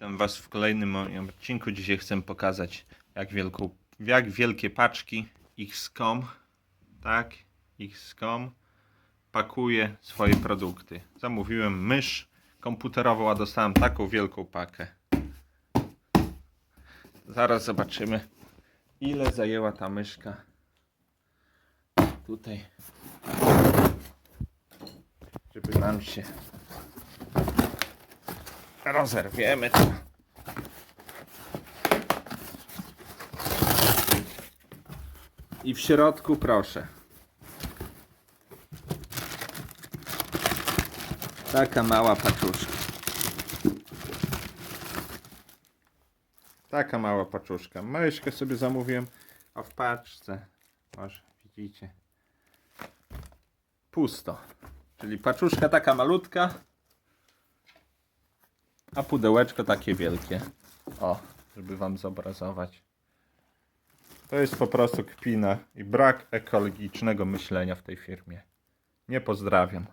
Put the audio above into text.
Witam Was w kolejnym moim odcinku. Dzisiaj chcę pokazać, jak, wielką, jak wielkie paczki XCOM, tak, XCOM pakuje swoje produkty. Zamówiłem mysz komputerową, a dostałem taką wielką pakę. Zaraz zobaczymy, ile zajęła ta myszka. Tutaj, żeby nam się rozerwiemy to. I w środku proszę. Taka mała paczuszka. Taka mała paczuszka. Myszkę sobie zamówiłem, a w paczce, może widzicie, pusto. Czyli paczuszka taka malutka, a pudełeczko takie wielkie. O, żeby wam zobrazować. To jest po prostu kpina i brak ekologicznego myślenia w tej firmie. Nie pozdrawiam.